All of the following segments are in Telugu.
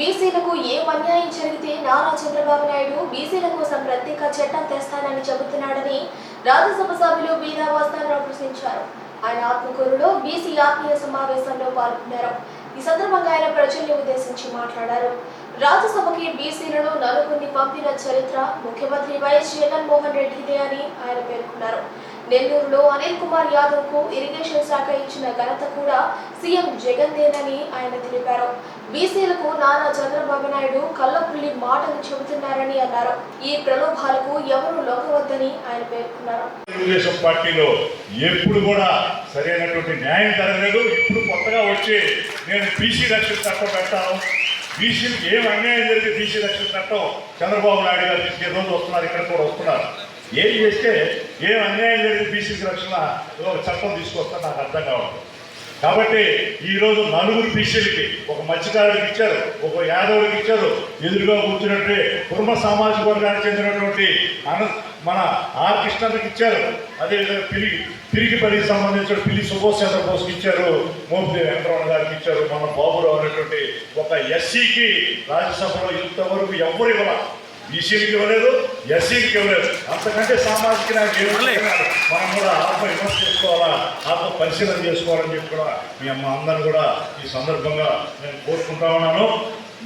బీసీలకు ఏం అన్యాయం జరిగితే నారా చంద్రబాబు నాయుడు బీసీల కోసం ప్రత్యేక చట్టం తెస్తానని చెబుతున్నాడని రాజ్యసభ సభ్యులు బీదా వస్తారావు ప్రశ్నించారు. ఆయన ఆత్మకూరులో బీసీ ఆత్మీయ సమావేశంలో పాల్గొన్నారు. ఈ సందర్భంగా ఆయన ప్రజల్ని ఉద్దేశించి మాట్లాడారు. రాజ్యసభకి బీసీలను నలుగురిని పంపిన చరిత్ర ముఖ్యమంత్రి వైఎస్ జగన్మోహన్ రెడ్డిదే అని ఆయన పేర్కొన్నారు. నెల్లూరులో అనిల్ కుమార్ యాదవ్కు ఇరిగేషన్ శాఖ ఇచ్చిన ఘనత కూడా సీఎం జగన్దేనని ఆయన తెలిపారు. బీసీలకు నారా చంద్రబాబు నాయుడు కళ్ళపుల్లి మాటలు చెబుతున్నారని అన్నారు. ఈ ప్రలోభాలకు ఎవరు లోకవద్దని ఆయన పేర్కొన్నారు. తెలుగుదేశం పార్టీలో ఎప్పుడు కూడా సరైనటువంటి న్యాయం జరగలేదు. ఇప్పుడు కొత్తగా వచ్చి నేను బీసీ రక్షణ చట్టం పెడతాను. బీసీలకు ఏం అన్యాయం జరిగితే బీసీ రక్షణ చట్టం చంద్రబాబు నాయుడు గారు తీసుకే రోజు వస్తున్నారు ఇక్కడ కూడా వస్తున్నారు. ఏం చేస్తే ఏం అన్యాయం జరిగింది బీసీకి రక్షణ? చట్టం తీసుకొస్తా నాకు అర్థం కావాలి కాబట్టి ఈరోజు నలుగురు బీసీలకి ఒక మత్స్యకారుడికి ఇచ్చారు ఒక యాదవుడికి ఇచ్చారు ఎదురుగా కూర్చున్నట్టు కుటుంబ సామాజిక వర్గానికి చెందినటువంటి అన మన ఆర్ కృష్ణకి ఇచ్చారు. అదేవిధంగా తిరిగి పనికి సంబంధించిన పిల్లి సుభాష్ చంద్రబోస్కి ఇచ్చారు మోపిదేవి వెంకటరమణ గారికి ఇచ్చారు మన బాబురావు అనేటువంటి ఒక ఎస్సీకి రాజ్యసభలో ఇంతవరకు ఎవరు ఇవ్వాలి. బీసీలకు ఇవ్వలేదు ఎస్సీకి ఇవ్వలేదు. అంతకంటే సామాజిక ఇస్తున్నారు? మనం కూడా ఆత్మ విమర్శ చేసుకోవాలా? ఆత్మ పరిశీలన చేసుకోవాలని చెప్పి కూడా మీ అమ్మ అందరూ కూడా ఈ సందర్భంగా నేను కోరుకుంటా ఉన్నాను.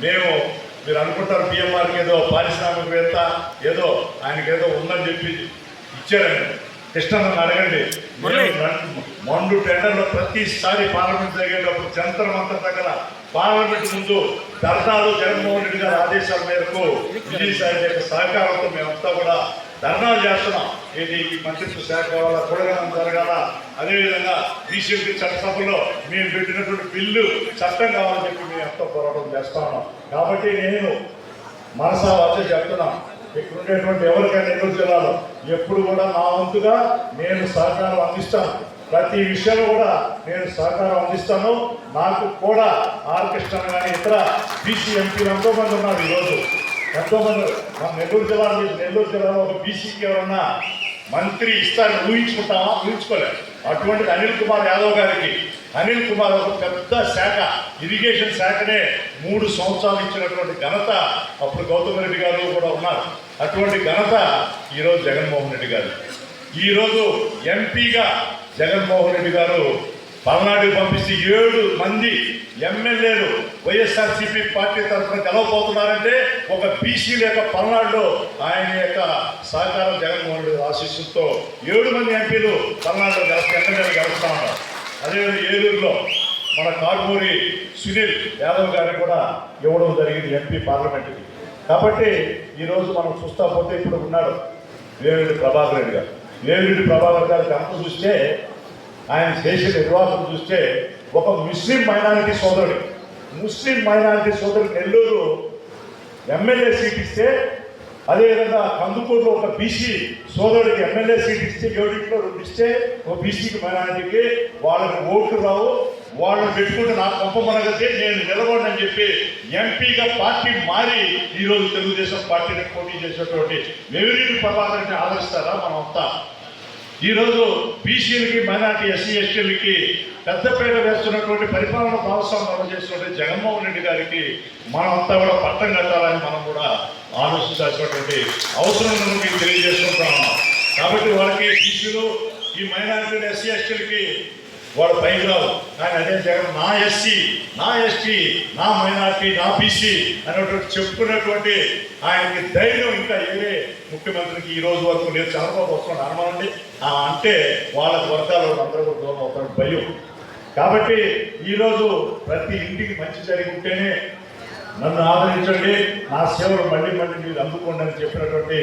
మేము మీరు అనుకుంటారు పిఎంఆర్కి ఏదో పారిశ్రామికవేత్త ఏదో ఆయనకి ఏదో ఉందని చెప్పి ఇచ్చారండి. కృష్ణను అడగండి. మండు టెండర్లో ప్రతిసారి పార్లమెంట్ జరిగేటప్పుడు జంతర్ మంత్ర దగ్గర పార్లమెంట్ ముందు ధర్నాలు జగన్మోహన్ రెడ్డి గారి ఆదేశాల మేరకు విజయసాయి యొక్క సహకారంతో మేమంతా కూడా ధర్నాలు చేస్తున్నాం. ఇది ఈ మంత్రిత్వ శాఖ కావాలా కూడగలం జరగాల? అదేవిధంగా బీసీపీ చట్టసభలో మేము పెట్టినటువంటి బిల్లు చట్టం కావాలని చెప్పి మేము ఎంతో పోరాటం చేస్తా ఉన్నాం. కాబట్టి నేను మనసా వచ్చి చెప్తున్నాం. ఇక్కడ ఉండేటువంటి ఎవరికైనా నెల్లూరు జిల్లాలో ఎప్పుడు కూడా నా వంతుగా నేను సహకారం అందిస్తాను. ప్రతి విషయంలో కూడా నేను సహకారం అందిస్తాను. నాకు కూడా ఆర్కెస్ట్రా కానీ ఇతర బీసీ ఎంపీలు ఎంతో మంది ఉన్నారు ఈరోజు. ఎంతో మంది మన నెల్లూరు జిల్లా నెల్లూరు జిల్లాలో ఒక బీసీకి ఎవరన్నా మంత్రి ఇస్తారని ఊహించుకుంటామా? ఊహించుకోలేదు అటువంటిది అనిల్ కుమార్ యాదవ్ గారికి అనిల్ కుమార్ ఒక పెద్ద శాఖ ఇరిగేషన్ శాఖనే మూడు సంవత్సరాలు ఇచ్చినటువంటి ఘనత అప్పుడు గౌతమ్ రెడ్డి గారు కూడా ఉన్నారు. అటువంటి ఘనత ఈరోజు జగన్మోహన్ రెడ్డి గారు. ఈరోజు ఎంపీగా జగన్మోహన్ రెడ్డి గారు పల్నాడుకు పంపిస్తే ఏడు మంది ఎమ్మెల్యేలు వైఎస్ఆర్సీపీ పార్టీ తరఫున గెలవబోతున్నారంటే ఒక బీసీల యొక్క పల్నాడులో ఆయన యొక్క సహకారం జగన్మోహన్ రెడ్డి ఆశీస్సులతో ఏడు మంది ఎంపీలు పల్నాడులో గెలుస్తా ఎమ్మెల్యేలు గెలుస్తా ఉన్నారు. అదేవిధంగా ఏలూరులో మన కారుమూరి సునీల్ యాదవ్ గారిని కూడా ఇవ్వడం జరిగింది ఎంపీ పార్లమెంట్కి. కాబట్టి ఈరోజు మనం చూస్తా పోతే ఇప్పుడు ఉన్నాడు వేమిరెడ్డి ప్రభాకర్ రెడ్డి గారు. వేమిరెడ్డి ప్రభాకర్ గారి కనుక చూస్తే ఆయన చేసిన నిర్వాహకం చూస్తే ఒక ముస్లిం మైనారిటీ సోదరుడు. ముస్లిం మైనారిటీ సోదరు నెల్లూరు ఎమ్మెల్యే సీట్ ఇస్తే అదేవిధంగా కందుకూరులో ఒక బీసీ సోదరుడికి ఎమ్మెల్యే సీట్ ఇస్తే ఏడింట్లో రెండు ఇస్తే ఒక బీసీకి మైనారిటీకి వాళ్ళకి ఓట్లు రావు. వాళ్ళని పెట్టుకుంటే నాకు పంపమనగతే నేను నిలబడనని చెప్పి ఎంపీగా పార్టీ మారి ఈరోజు తెలుగుదేశం పార్టీని పోటీ చేసేటువంటి వెవిరెడ్డి ప్రభాకర్ని ఆదరిస్తారా మనం అంతా ఈరోజు బీసీలకి మైనార్టీ ఎస్సీ ఎస్టీలకి పెద్దపేట వేస్తున్నటువంటి పరిపాలన భాగస్వామ్యం చేస్తున్నటువంటి జగన్మోహన్ రెడ్డి గారికి మనం అంతా కూడా పట్టం కట్టాలని మనం కూడా ఆలోచించాల్సినటువంటి అవసరం ఉందని మీకు కాబట్టి వాళ్ళకి బీసీలు ఈ మైనారిటీ ఎస్సీ ఎస్టీలకి వాడు పైకి రావు. కానీ అదే జగన్ నా ఎస్సీ నా ఎస్టీ నా మైనార్టీ నా బీసీ అనేటువంటి చెప్పుకున్నటువంటి ఆయనకి ధైర్యం ఇంకా ఏదే ముఖ్యమంత్రికి ఈ రోజు వరకు నేను చంద్రబాబు వస్తున్నాడు అనమానండి అంటే వాళ్ళ వర్గాలు అందరూ కూడా దూరం అవుతారు భయం. కాబట్టి ఈరోజు ప్రతి ఇంటికి మంచి జరిగి ఉంటేనే నన్ను ఆదరించండి. నా సేవలు మళ్ళీ మళ్ళీ మీరు అందుకోండి అని చెప్పినటువంటి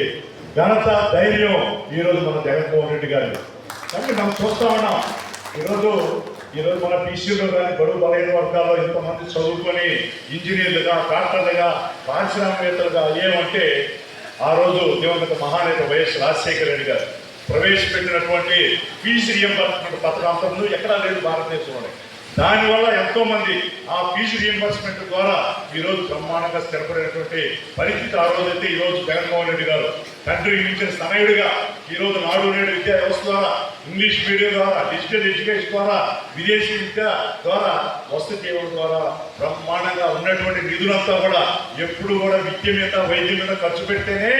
ఘనత ధైర్యం ఈరోజు మన జగన్మోహన్ రెడ్డి గారు కాబట్టి మనం చూస్తా ఉన్నాం. ఈరోజు ఈరోజు మన పీసీలో కానీ బడుగు బలైన వర్గాల్లో ఇంతమంది చదువుకొని ఇంజనీర్లుగా డాక్టర్లుగా పారిశ్రామికవేత్తలుగా ఏమంటే ఆ రోజు దివంగత మహానేత వైఎస్ రాజశేఖర రెడ్డి గారు ప్రవేశపెట్టినటువంటి ఫీజు రియంబర్స్మెంట్ పథకం. అంతకుముందు ఎక్కడా లేదు భారతదేశంలో దానివల్ల ఎంతోమంది ఆ ఫీజు రియంబర్స్మెంట్ ద్వారా ఈరోజు బ్రహ్మాండంగా స్థిరపడినటువంటి పరిస్థితి ఆ రోజైతే ఈరోజు జగన్మోహన్ రెడ్డి గారు తండ్రి మించిన సమయుడిగా ఈరోజు నాడు నేడు విద్యా వ్యవస్థ ద్వారా ఇంగ్లీష్ మీడియం ద్వారా డిజిటల్ ఎడ్యుకేషన్ ద్వారా విదేశీ విద్య ద్వారా వసతి చేయడం ద్వారా బ్రహ్మాండంగా ఉన్నటువంటి నిధులంతా కూడా ఎప్పుడు కూడా విద్య మీద వైద్యం మీద ఖర్చు పెడితేనే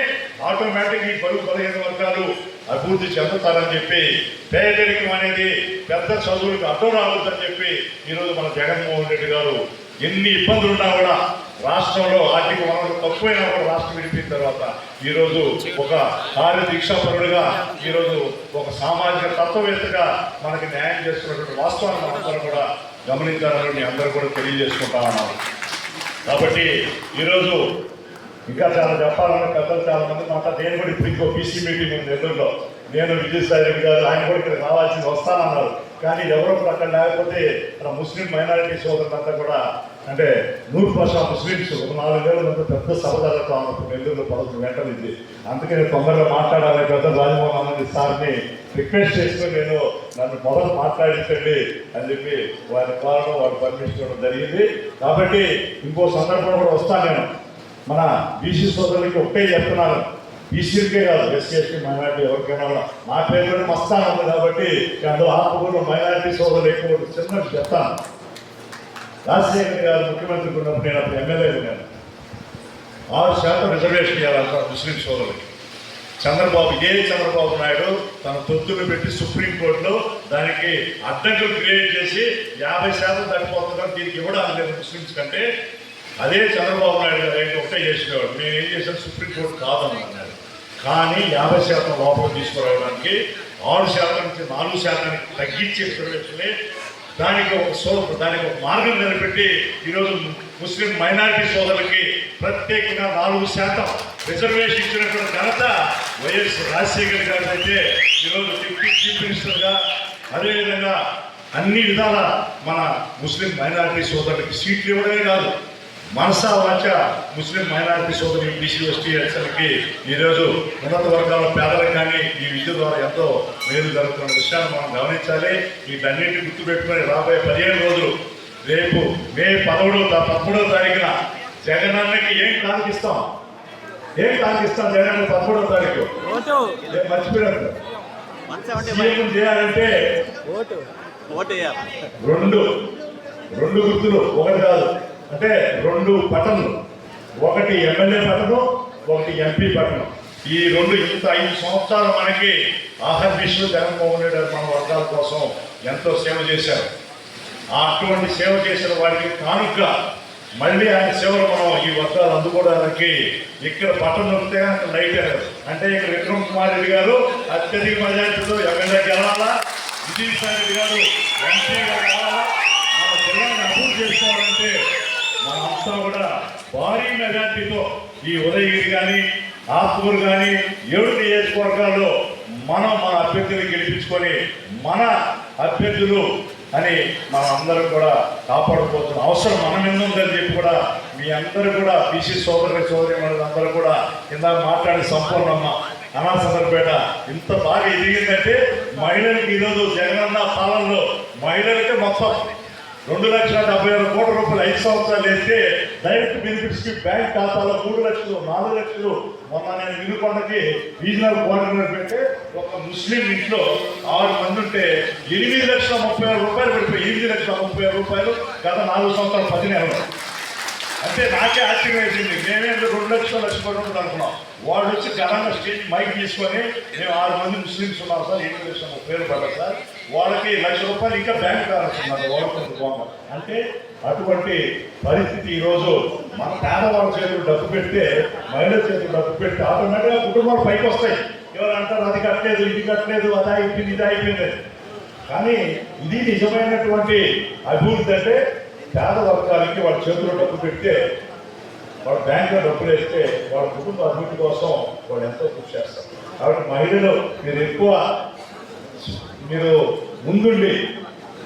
ఆటోమేటిక్ ఈ బరువు బలహీన వర్గాలు అభివృద్ధి చెందుతారని చెప్పి పేదరికం అనేది పెద్ద చదువులకు అడ్డం రావద్దని చెప్పి ఈరోజు మన జగన్మోహన్ రెడ్డి గారు ఎన్ని ఇబ్బందులు ఉన్నా కూడా రాష్ట్రంలో ఆర్థిక వనరులు తక్కువైనా కూడా రాష్ట్రం విడిపిన తర్వాత ఈరోజు ఒక కార్యదీక్షాపరుడుగా ఈరోజు ఒక సామాజిక తత్వవేత్తగా మనకి న్యాయం చేస్తున్నటువంటి వాస్తవాన్ని మనందరం కూడా గమనించాలని అందరూ కూడా తెలియజేసుకుంటా ఉన్నారు కాబట్టి ఈరోజు ఇంకా చాలా చెప్పాలన్న పెద్దలు చాలా మంది మాట. నేను కూడా ఇప్పుడు ఇంకో పీసీ మీటింగ్ ఉంది ఎదురులో. నేను విజయసాయి రెడ్డి గారు ఆయన కూడా ఇక్కడ రావాల్సింది వస్తానన్నారు. కానీ ఎవరో అక్కడ లేకపోతే మన ముస్లిం మైనారిటీ సోదరులంతా కూడా అంటే నూరు పర్సెంట్ ముస్లిమ్స్ ఒక నాలుగు వేల మంది పెద్ద సభ జరుగుతా ఉన్నప్పుడు నెల్లూరులో పదకొండు గంటలు ఇది. అందుకే నేను తొందరగా మాట్లాడాలి పెద్ద రాజమోహన్ అనేది సార్ని రిక్వెస్ట్ చేసుకుని నేను నన్ను మొదలు మాట్లాడించండి అని చెప్పి వారి కారణం వారి పర్మిషన్ జరిగింది. కాబట్టి ఇంకో సందర్భం కూడా వస్తాను నేను. మన బీసీ సోదరులకి ఒక్కటే చెప్తున్నారు. బీసీలకే కాదు ఎస్సీ ఎస్టీ మైనార్టీ ఎవరికైనా కూడా. మా పేరు మస్తాన్ ఉంది కాబట్టి అందులో ఆత్మకూరులో మైనార్టీ సోదరులు ఎక్కువ చిన్న చెప్తాను. రాజశేఖర్ గారు ముఖ్యమంత్రి ఉన్నప్పుడు నేను అప్పుడు ఎమ్మెల్యే ఉన్నాను ఆరు శాతం రిజర్వేషన్ ఇవ్వాలంటారు ముస్లిం సోదరులకి. చంద్రబాబు ఏ చంద్రబాబు నాయుడు తన తొత్తులు పెట్టి సుప్రీంకోర్టులో దానికి అడ్డంకులు క్రియేట్ చేసి యాభై శాతం తగ్గిపోతుందని దీనికి ఇవ్వడానికి లేదు ముస్లిమ్స్ కంటే అదే చంద్రబాబు నాయుడు గారు ఏంటి ఒకటే చేసినవాడు. నేను ఏం చేసాం సుప్రీంకోర్టు కాదన్నారు కానీ యాభై శాతం లోపల తీసుకురావడానికి ఆరు శాతం నుంచి నాలుగు శాతానికి తగ్గించే రిజర్వేషన్లే దానికి ఒక సో దానికి ఒక మార్గం నిలబెట్టి ఈరోజు ముస్లిం మైనారిటీ సోదరులకి ప్రత్యేకంగా నాలుగు శాతం రిజర్వేషన్ ఇచ్చినటువంటి ఘనత వైఎస్ రాజశేఖర్ గారి అయితే ఈరోజు డిప్యూటీ చీఫ్ మినిస్టర్గా అదేవిధంగా అన్ని విధాల మన ముస్లిం మైనారిటీ సోదరులకి సీట్లు ఇవ్వడమే కాదు మనసా వాచ ముస్లిం మైనారిటీ సోదరు బీసీ ఎస్టీ ఎస్ఎల్కి ఈరోజు ఉన్నత వర్గాల పేదలకు కానీ ఈ విద్య ద్వారా ఎంతో మేలు జరుగుతున్న విషయాన్ని మనం గమనించాలి. వీటన్నింటినీ గుర్తుపెట్టుకొని రాబోయే పదిహేను రోజులు రేపు మే పదమూడో తా- పదమూడో తారీఖున జగనన్నకి ఏం కానికిస్తాం ఏం కానికిస్తాం జగన్ పదమూడో తారీఖు? మర్చిపోయారు? సీఎం చేయాలంటే రెండు. రెండు గుర్తులు. ఒకటి కాదు. అంటే రెండు పట్టణం ఒకటి ఎమ్మెల్యే పట్టణం ఒకటి ఎంపీ పట్టణం. ఈ రెండు ఇంత ఐదు సంవత్సరాలు మనకి ఆహర్నిషులు జగన్మోహన్ రెడ్డి గారు మన వర్గాల కోసం ఎంతో సేవ చేశారు. అటువంటి సేవ చేసిన వారికి కానుక మళ్ళీ ఆయన సేవలు మనం ఈ వర్గాలు అందుకోవడానికి ఇక్కడ పట్టణం ఉంటే అంత లైట్ ఎరగదు అంటే ఇక్కడ విక్రమ్ కుమార్ రెడ్డి గారు అత్యధిక మెజార్టీతో ఎమ్మెల్యే గెలవాలా విజయసాయి రెడ్డి గారు ఎంపీగా గెలవాలా మన పిల్లల్ని అభివృద్ధి చేసుకోవాలంటే మనంతా కూడా భారీ మెజార్టీతో ఈ ఉదయగిరి కానీ ఆత్మూరు కానీ ఏడు నియోజకవర్గాల్లో మనం మన అభ్యర్థులు గెలిపించుకొని మన అభ్యర్థులు అని మన అందరం కూడా కాపాడుకోవాల్సిన అవసరం మన మీద చెప్పి కూడా మీ అందరూ కూడా బీసీ సోదరు సోదరి అందరూ కూడా ఇందాక మాట్లాడి సంపూర్ణమ్మ అనాసందరపేట ఇంత బాగా ఎదిగిందంటే మహిళలకు ఈరోజు జగనన్న పాలనలో మహిళలకే మొత్తం రెండు లక్షల డెబ్బై ఆరు కోట్ల రూపాయలు ఐదు సంవత్సరాలు వేస్తే డైరెక్ట్ బెనిఫిట్స్కి బ్యాంక్ ఖాతాలో మూడు లక్షలు నాలుగు లక్షలు. మొన్న నేను వినుకొండకి రీజనల్ కోఆర్డినేటర్ పెడితే ఒక ముస్లిం ఇంట్లో ఆరు మంది ఉంటే ఎనిమిది లక్షల ముప్పై ఆరు రూపాయలు పడిపోయి ఎనిమిది లక్షల ముప్పై ఆరు రూపాయలు గత నాలుగు సంవత్సరాలు పది నెలలు అంటే నాకే ఆశ్చర్యం వేసింది మేమేం రెండు లక్షలు లక్ష పడుతుంది అనుకున్నాం. వాళ్ళు వచ్చి ఘనంగా స్టేజ్ మైక్ తీసుకొని మేము ఆరు మంది ముస్లిమ్స్ ఉన్నాం సార్ ఎనిమిది లక్షల పేరు పడ్డారు సార్. వాళ్ళకి లక్ష రూపాయలు ఇంకా బ్యాంక్ బ్యాలెన్స్ ఉన్నారు వాళ్ళకి అంటే అటువంటి పరిస్థితి ఈరోజు మన పేదవాళ్ళ చేతులు డబ్బు పెడితే మహిళల చేతులు డబ్బు పెడితే ఆటోమేటిక్గా కుటుంబాలు పైకి వస్తాయి. ఎవరు అంటారు అది కట్టలేదు ఇది కట్టలేదు అది అయిపోయింది ఇది అయిపోయింది. కానీ ఇది నిజమైనటువంటి అభివృద్ధి అంటే పేద వర్గాలకి వాళ్ళ చేతిలో డబ్బు పెడితే వాళ్ళ బ్యాంకులో డబ్బులు వేస్తే వాళ్ళ కుటుంబ అభివృద్ధి కోసం వాళ్ళు ఎంతో కృషి చేస్తారు. కాబట్టి మహిళలు మీరు ఎక్కువ మీరు ముందుండి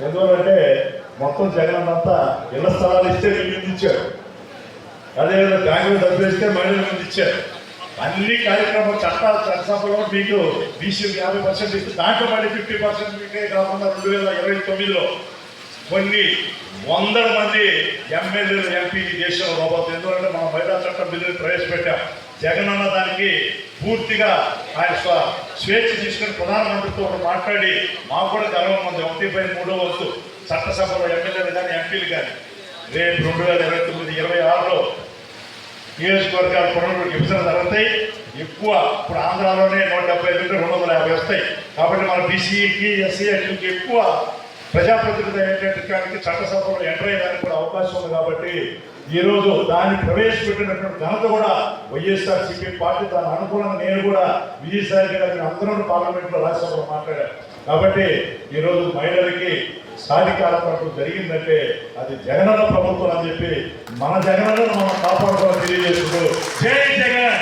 ఎందుకంటే మొత్తం జగన్ అంతా ఇళ్ళ స్థలాలు ఇస్తే మీరు ఇచ్చారు. అదేవిధంగా బ్యాంకులో డబ్బులు ఇస్తే మహిళలు ముందు ఇచ్చారు. అన్ని కార్యక్రమాలు చట్టాలు చట్టసభలో మీకు బీసీ యాభై పర్సెంట్ ఇస్తే దాంట్లో మళ్ళీ ఫిఫ్టీ పర్సెంట్ మీకే కాకుండా రెండు వేల ఇరవై తొమ్మిదిలో కొన్ని వందల మంది ఎమ్మెల్యేలు ఎంపీ ఈ దేశంలో రాబోతుంది ఎందుకంటే మనం మహిళా చట్టం బిల్లుని ప్రవేశపెట్టాం. జగన్ అన్న దానికి పూర్తిగా ఆయన స్వేచ్ఛ తీసుకుని ప్రధానమంత్రితో ఒకటి మాట్లాడి మాకు కూడా గర్వం ఉంది. ఒకటి పై మూడో వస్తు చట్టసభలో ఎమ్మెల్యేలు కానీ ఎంపీలు కానీ రేపు రెండు వేల ఇరవై తొమ్మిది ఇరవై ఆరులో నియోజకవర్గాలు పునరుద్ధరణ విభజన జరుగుతాయి. ఎక్కువ ఇప్పుడు ఆంధ్రాలోనే నూట డెబ్బై ఐదు రెండు వందల యాభై వస్తాయి. కాబట్టి మన బీసీకి ఎస్సీ ఎక్కువ ప్రజాప్రతినిధి అయ్యేటటువంటి చట్టసభలో ఎంటర్ అయ్యడానికి కూడా అవకాశం ఉంది కాబట్టి ఈ రోజు దాన్ని ప్రవేశపెట్టినటువంటి ఘనత కూడా వైఎస్ఆర్ సిపి పార్టీ. దాని అనుకూలంగా నేను కూడా విజయసాయి గారి అందరూ పార్లమెంట్లో రాజ్యసభలో మాట్లాడారు. కాబట్టి ఈ రోజు మహిళలకి సాధికారపరచడం జరిగిందంటే అది జగనన్న ప్రభుత్వం అని చెప్పి మన జగనన్న మనం కాపాడుకోవాలని తెలియజేసుకుంటూ జై జగన్!